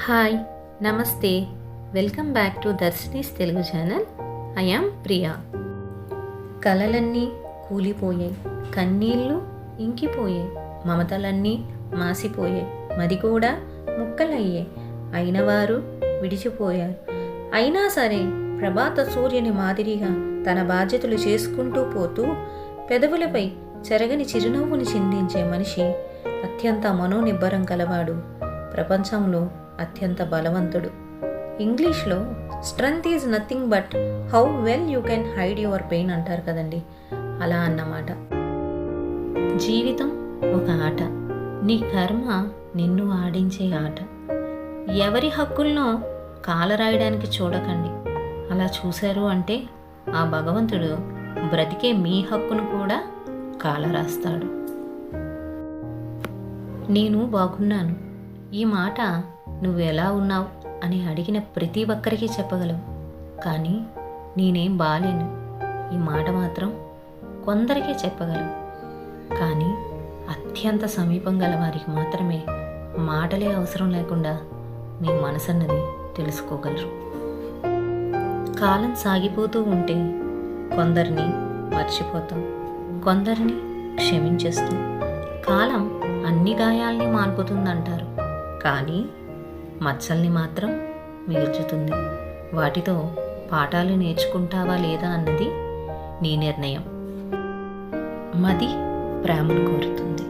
Hi నమస్తే. Welcome back to దర్శనీస్ Telugu channel. I am Priya. కలలన్నీ కూలిపోయాయి కన్నీళ్ళు ఇంకిపోయాయి మమతలన్నీ మాసిపోయాయి మది కూడా ముక్కలయ్యాయి. అయినవారు విడిచిపోయారు. అయినా సరే ప్రభాత సూర్యుని మాదిరిగా తన బాధ్యతలు చేసుకుంటూ పోతూ పెదవులపై చెరగని చిరునవ్వుని చిందించే మనిషి అత్యంత మనోనిబ్బరం కలవాడు ప్రపంచంలో అత్యంత బలవంతుడు. ఇంగ్లీష్లో strength is nothing but how well you can hide your pain అంటారు కదండి. అలా అన్నమాట. జీవితం ఒక ఆట. నీ కర్మ నిన్ను ఆడించే ఆట. ఎవరి హక్కులను కాలరాయడానికి చూడకండి. అలా చూశారు అంటే ఆ భగవంతుడు బ్రతికే మీ హక్కును కూడా కాలరాస్తాడు నేను బాగున్నాను. ఈ మాట నువ్వు ఎలా ఉన్నావు అని అడిగిన ప్రతి ఒక్కరికి చెప్పగలవు. కానీ నేనేం బాలేను. ఈ మాట మాత్రం కొందరికే చెప్పగలవు. కానీ అత్యంత సమీపం గల వారికి మాత్రమే మాటలే అవసరం లేకుండా నీ మనసన్నది తెలుసుకోగలరు. కాలం సాగిపోతూ ఉంటే కొందరిని మర్చిపోతాం. కొందరిని క్షమించేస్తాం. కాలం అన్ని గాయాల్ని మాన్పుతుందంటారు. కానీ మచ్చల్ని మాత్రం మిగుల్చుతుంది వాటితో పాఠాలు నేర్చుకుంటావా లేదా అన్నది నీ నిర్ణయం. మది ప్రేమను కోరుతుంది.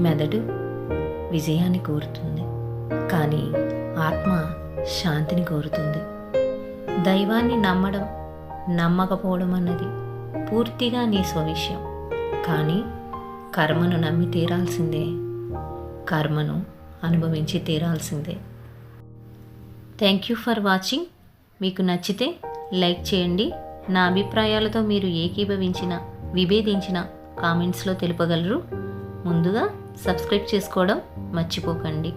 మెదడు విజయాన్ని కోరుతుంది. కానీ ఆత్మ శాంతిని కోరుతుంది. దైవాన్ని నమ్మడం నమ్మకపోవడం అన్నది పూర్తిగా నీ స్వవిషయం. కానీ కర్మను నమ్మి తీరాల్సిందే కర్మను అనుభవించి తీరాల్సిందే. థ్యాంక్ యూ ఫర్ వాచింగ్ మీకు నచ్చితే లైక్ చేయండి. నా అభిప్రాయాలతో మీరు ఏకీభవించిన విభేదించిన కామెంట్స్లో తెలుపగలరు. ముందుగా సబ్స్క్రైబ్ చేసుకోవడం మర్చిపోకండి.